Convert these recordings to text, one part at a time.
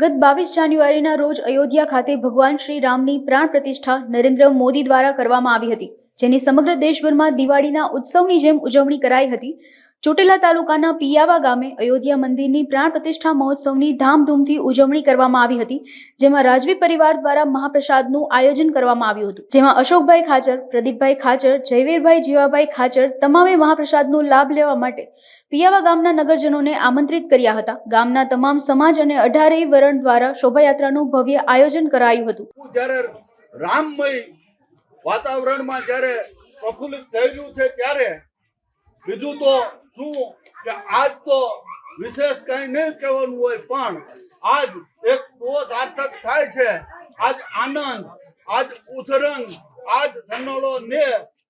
ગત બાવીસ જાન્યુઆરીના રોજ અયોધ્યા ખાતે ભગવાન શ્રી રામની પ્રાણ પ્રતિષ્ઠા નરેન્દ્ર મોદી દ્વારા કરવામાં આવી હતી, જેની સમગ્ર દેશભરમાં દિવાળીના ઉત્સવની જેમ ઉજવણી કરાઈ હતી. ચોટીલા તાલુકાના પિયાવા ગામે અયોધ્યા મંદિરની પ્રાણ પ્રતિષ્ઠા મહોત્સવની ધામધૂમથી ઉજવણી કરવામાં આવી હતી, જેમાં રાજવી પરિવાર દ્વારા મહાપ્રસાદનું આયોજન કરવામાં આવ્યું હતું. જેમાં અશોકભાઈ ખાચર, પ્રદીપભાઈ ખાચર, જયવીરભાઈ જીવાભાઈ ખાચર તમામે મહાપ્રસાદનો લાભ લેવા માટે પિયાવા ગામના નગરજનોને આમંત્રિત કર્યા હતા. ગામના તમામ સમાજ અને અઢારેય વરણ દ્વારા શોભાયાત્રાનું ભવ્ય આયોજન કરાયું હતું. રામમય વાતાવરણમાં જ્યારે પ્રફુલ્લિત થયેલું છે ત્યારે બીજું તો શું કે આજ તો વિશેષ કઈ નહીં કહેવાનું હોય, પણ આજ એક સાર્થક થાય છે. આજ આનંદ, આજ ઉથરંગ આજ ધનોળો ને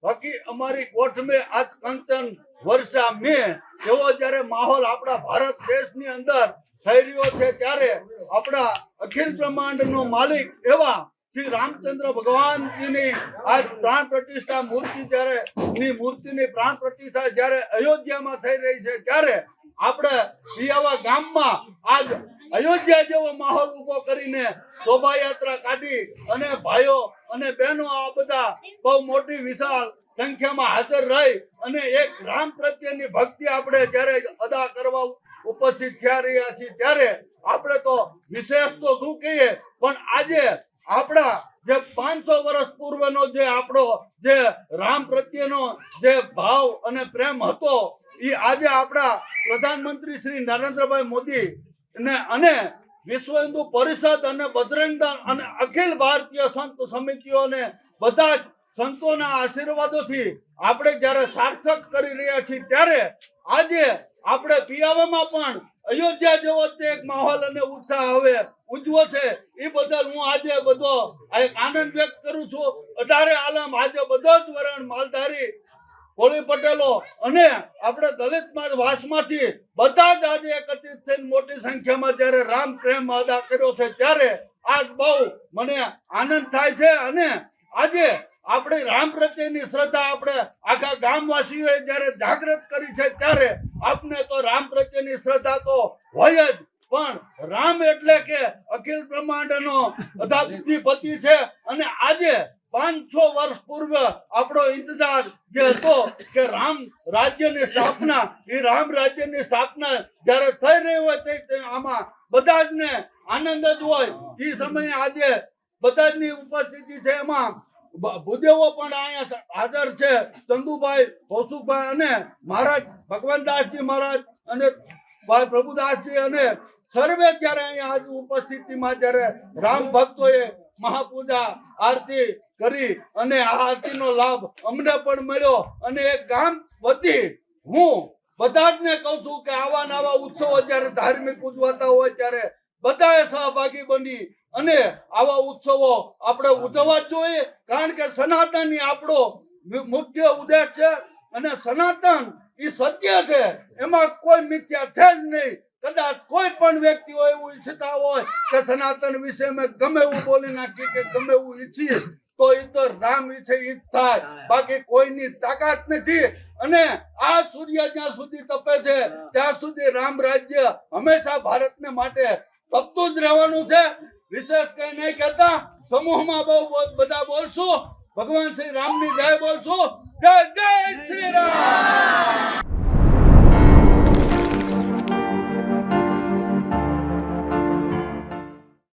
હકી અમારી કોઠ મે આજ કંચન વર્ષા મે એવો જ્યારે માહોલ આપણા ભારત દેશની અંદર થઈ રહ્યો છે ત્યારે આપણા અખિલ બ્રહ્માંડનો માલિક એવા શ્રી રામચંદ્ર ભગવાનજીની આ પ્રાણ પ્રતિષ્ઠા મૂર્તિ જ્યારે ની મૂર્તિની પ્રાણ પ્રતિષ્ઠા જ્યારે અયોધ્યામાં થઈ રહી છે, ત્યારે આપણે પિયાવા ગામમાં આજ અયોધ્યા જેવો માહોલ ઊભો કરીને શોભાયાત્રા કાઢી અને ભાઈઓ અને બહેનો આ બધા બહુ મોટી વિશાળ સંખ્યામાં હાજર રહી અને એક રામ પ્રત્યેની ભક્તિ આપણે જ્યારે અદા કરવા ઉપસ્થિત થયા રહ્યા છીએ, ત્યારે આપણે તો વિશેષ તો શું કહીએ પણ આજે આપણા જે પાંચસો વર્ષ પૂર્વનો જે આપણો જે રામ પ્રત્યેનો જે ભાવ અને પ્રેમ હતો, એ આજે આપણા પ્રધાનમંત્રી શ્રી નરેન્દ્રભાઈ મોદી ને અને વિશ્વ હિન્દુ પરિષદ અને બજરંગ દળ અને અખિલ ભારતીય સંત સમિતિઓને બધા જ સંતોના આશીર્વાદોથી આપણે જ્યારે સાર્થક કરી રહ્યા છીએ, ત્યારે આજે આપણે પિયાવામાં પણ અયોધ્યા જેવો તે એક માહોલ અને ઉત્સાહ હવે ઉજવો છે. એ બદલ હું આજે બધો એક આનંદ વ્યક્ત કરું છું. અઢારે આલમ આજે બધો જ વરણ માલધારી કોળી પટેલો અને આપણે દલિત વાસમાંથી બધા જ આજે એકત્રિત થઈને મોટી સંખ્યામાં જ્યારે રામ પ્રેમ અદા કર્યો છે, ત્યારે આજ બહુ મને આનંદ થાય છે અને આજે આપણી રામ પ્રત્યેની શ્રદ્ધા આપણે આખા ગામવાસીઓએ જ્યારે જાગૃત કરી છે, ત્યારે આપને તો રામ પ્રત્યેની શ્રદ્ધા તો હોય જ, પણ રામ એટલે કે અખિલ બ્રહ્માંડનો અધાધિપતિ છે અને આજે પાંચસો વર્ષ પૂર્વ આપણો ઇંતજાર જે હતો કે રામ રાજ્યની સ્થાપના, એ રામ રાજ્યની સ્થાપના જ્યારે થઈ રહી હોય તે આમાં બધા જ ને આનંદ જ હોય. એ સમયે આજે બધા જની ઉપસ્થિતિ છે એમાં. ભૂદેવો પણ અહીંયા હાજર છે. ચંદુભાઈ, કૌશુકભાઈ અને મહારાજ, ભગવાનદાસજી મહારાજ અને ભાઈ પ્રભુદાસજી અને સર્વે જ્યારે અહીંયા આજ ઉપસ્થિતિમાં જ્યારે રામ ભક્તોએ મહાપૂજા આરતી કરી અને આ આરતીનો લાભ અમને પણ મળ્યો અને એક ગામ વતી હું બધા જ ને કહું છું કે આવા નવા ઉત્સવો જ્યારે ધાર્મિક ઉજવાતા હોય ત્યારે બધાએ સહભાગી બની અને આવા ઉત્સવો આપણે ઉજવવા જોઈએ. કારણ કે સનાતન એ આપણો મુખ્ય ઉદ્દેશ છે અને સનાતન એ સત્ય છે. એમાં કોઈ મિથ્યા છે જ નહીં. કદાચ કોઈ પણ વ્યક્તિ હોય એવું ઈચ્છતા હોય કે સનાતન વિશે મેં ગમે એવું બોલી નાખીએ કે ગમે એવું ઈચ્છીએ તો એ તો રામ વિશે ઈચ્છ થાય. બાકી કોઈની તાકાત નથી. અને આ સૂર્ય જ્યાં સુધી તપે છે ત્યાં સુધી રામ રાજ્ય હંમેશા ભારતને માટે તપતું જ રહેવાનું છે. વિશેષ કઈ નહીં કહેતા સમૂહમાં બહુ બહુ બધા બોલશું. ભગવાન શ્રી રામની જય બોલશું. જય જય શ્રી રામ!